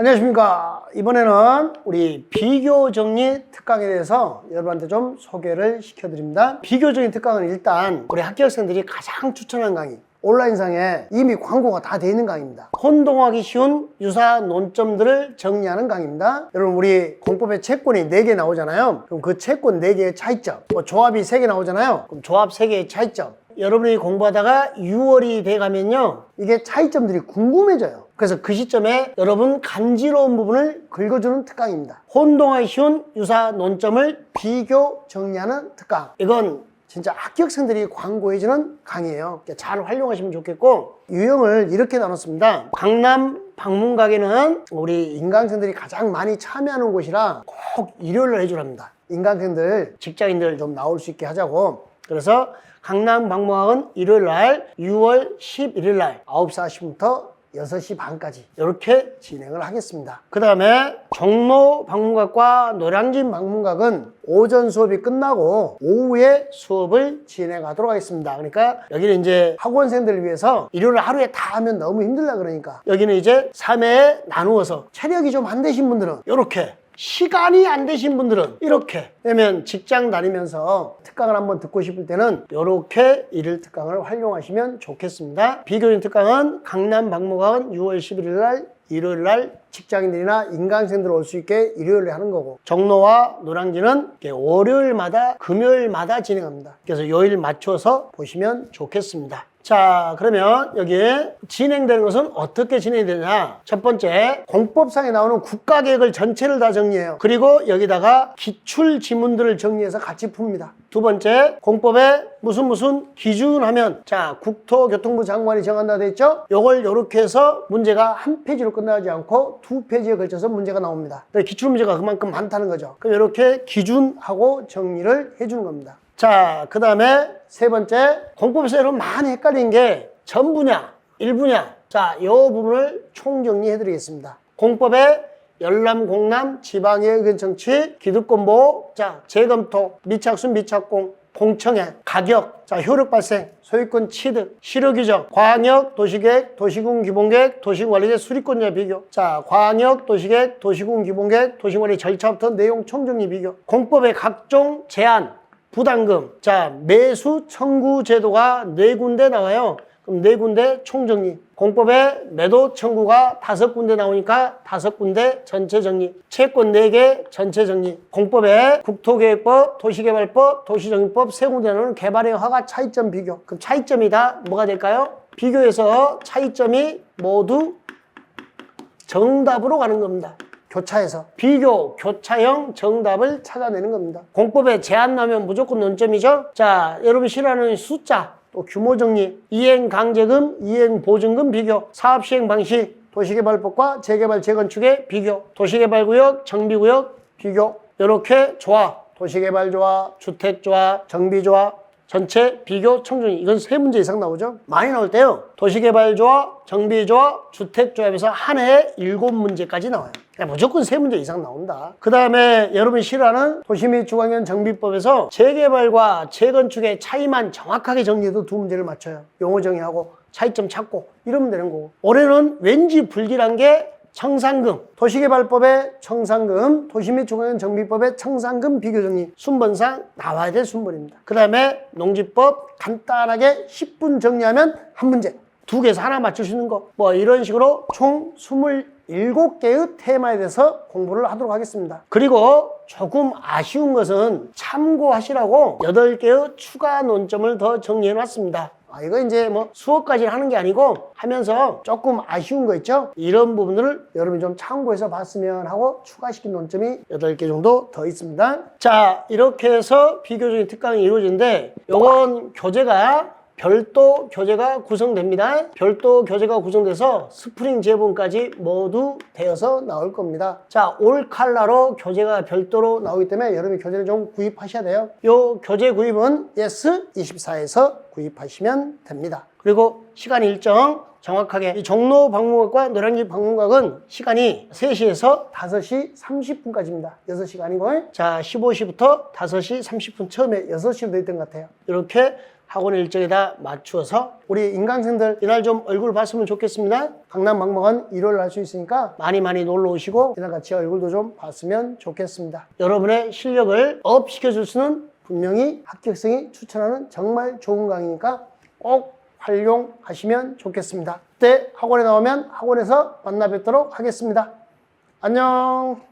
안녕하십니까. 이번에는 우리 비교 정리 특강에 대해서 여러분한테 좀 소개를 시켜드립니다. 비교 정리 특강은 일단 우리 학교학생들이 가장 추천한 강의. 온라인상에 이미 광고가 다 돼 있는 강의입니다. 혼동하기 쉬운 유사 논점들을 정리하는 강의입니다. 여러분 우리 공법에 채권이 4개 나오잖아요. 그럼 그 채권 4개의 차이점, 뭐 조합이 3개 나오잖아요. 그럼 조합 3개의 차이점. 여러분이 공부하다가 6월이 돼 가면요. 이게 차이점들이 궁금해져요. 그래서 그 시점에 여러분 간지러운 부분을 긁어주는 특강입니다. 혼동하기 쉬운 유사 논점을 비교 정리하는 특강. 이건 진짜 합격생들이 광고해주는 강의예요. 그러니까 잘 활용하시면 좋겠고 유형을 이렇게 나눴습니다. 강남 방문가게는 우리 인강생들이 가장 많이 참여하는 곳이라 꼭 일요일날 해주랍니다. 인강생들, 직장인들 좀 나올 수 있게 하자고. 그래서 강남 방문학은 일요일 날 6월 11일 날 9시 40분부터 6시 반까지 이렇게 진행을 하겠습니다. 그 다음에 종로 방문각과 노량진 방문각은 오전 수업이 끝나고 오후에 수업을 진행하도록 하겠습니다. 그러니까 여기는 이제 학원생들을 위해서 일요일 하루에 다 하면 너무 힘들다 그러니까 여기는 이제 3회에 나누어서 체력이 좀 안 되신 분들은 이렇게 시간이 안 되신 분들은 이렇게 왜냐면 직장 다니면서 특강을 한번 듣고 싶을 때는 이렇게 일일 특강을 활용하시면 좋겠습니다. 비교인 특강은 강남 박물관 6월 11일 날 일요일 날 직장인들이나 인강생들 올 수 있게 일요일에 하는 거고 종로와 노량진은 월요일마다 금요일마다 진행합니다. 그래서 요일 맞춰서 보시면 좋겠습니다. 자 그러면 여기에 진행되는 것은 어떻게 진행이 되냐? 첫 번째 공법상에 나오는 국가 계획을 전체를 다 정리해요. 그리고 여기다가 기출 지문들을 정리해서 같이 풉니다. 두 번째 공법에 무슨 무슨 기준 하면 자 국토교통부 장관이 정한다 돼 있죠? 요걸 요렇게 해서 문제가 한 페이지로 끝나지 않고 두 페이지에 걸쳐서 문제가 나옵니다. 기출 문제가 그만큼 많다는 거죠. 그럼 이렇게 기준하고 정리를 해 주는 겁니다 자, 그 다음에 세 번째, 공법에서 많이 헷갈린 게 전부냐, 일부냐. 자, 이 부분을 총정리해 드리겠습니다. 공법에 열람, 공남, 지방의 의견 정치, 기득권 보호, 자, 재검토, 미착순, 미착공, 공청회, 가격, 자, 효력 발생, 소유권 취득, 실효 규정, 광역, 도시계획, 도시군 기본계획, 도시관리제 수리권자 비교. 자, 광역, 도시계획, 도시군 기본계획, 도시관리 절차부터 내용 총정리 비교. 공법의 각종 제한, 부담금. 자, 매수 청구 제도가 네 군데 나와요. 그럼 네 군데 총정리. 공법에 매도 청구가 다섯 군데 나오니까 다섯 군데 전체 정리. 채권 네 개 전체 정리. 공법에 국토계획법, 도시개발법, 도시정리법 세 군데 나오는 개발의 허가 차이점 비교. 그럼 차이점이 다 뭐가 될까요? 비교해서 차이점이 모두 정답으로 가는 겁니다. 교차해서 비교 교차형 정답을 찾아내는 겁니다. 공법에 제한 나면 무조건 논점이죠. 자, 여러분 싫어하는 숫자 또 규모 정리, 이행 강제금, 이행 보증금 비교, 사업 시행 방식, 도시개발법과 재개발 재건축의 비교, 도시개발구역, 정비구역 비교. 이렇게 조합, 도시개발조합, 주택조합, 정비조합 전체 비교 청정리 이건 세 문제 이상 나오죠 많이 나올 때요 도시개발조합 정비조합 주택조합에서 한 해에 일곱 문제까지 나와요 무조건 세 문제 이상 나온다 그 다음에 여러분이 싫어하는 도시 및 주관형 정비법에서 재개발과 재건축의 차이만 정확하게 정리해도 두 문제를 맞춰요 용어 정의하고 차이점 찾고 이러면 되는 거고 올해는 왠지 불길한 게 청산금, 도시개발법의 청산금, 도시 및 중앙형 정비법의 청산금 비교정리 순번상 나와야 될 순번입니다. 그 다음에 농지법 간단하게 10분 정리하면 한 문제. 두 개에서 하나 맞출 수 있는 거. 뭐 이런 식으로 총 27개의 테마에 대해서 공부를 하도록 하겠습니다. 그리고 조금 아쉬운 것은 참고하시라고 8개의 추가 논점을 더 정리해 놨습니다. 아, 이거 이제 뭐 수업까지 하는 게 아니고 하면서 조금 아쉬운 거 있죠? 이런 부분들을 여러분이 좀 참고해서 봤으면 하고 추가시킨 논점이 8개 정도 더 있습니다. 자, 이렇게 해서 비교적인 특강이 이루어지는데 요건 교재가 별도 교재가 구성됩니다. 별도 교재가 구성돼서 스프링 제본까지 모두 되어서 나올 겁니다. 자, 올 칼라로 교재가 별도로 나오기 때문에 여러분이 교재를 좀 구입하셔야 돼요. 요 교재 구입은 yes24에서 구입하시면 됩니다. 그리고 시간 일정 정확하게 이 종로 방문각과 노량진 방문각은 시간이 3시에서 5시 30분까지입니다. 6시가 아니고 자 15시부터 5시 30분 처음에 6시로 돼 있던 것 같아요. 이렇게 학원 일정에다 맞추어서 우리 인강생들 이날 좀 얼굴 봤으면 좋겠습니다. 강남 막막은 일요일 할 수 있으니까 많이 많이 놀러 오시고 이날 같이 얼굴도 좀 봤으면 좋겠습니다. 여러분의 실력을 업 시켜줄 수는 분명히 합격생이 추천하는 정말 좋은 강의니까 꼭 활용하시면 좋겠습니다. 그때 학원에 나오면 학원에서 만나 뵙도록 하겠습니다. 안녕.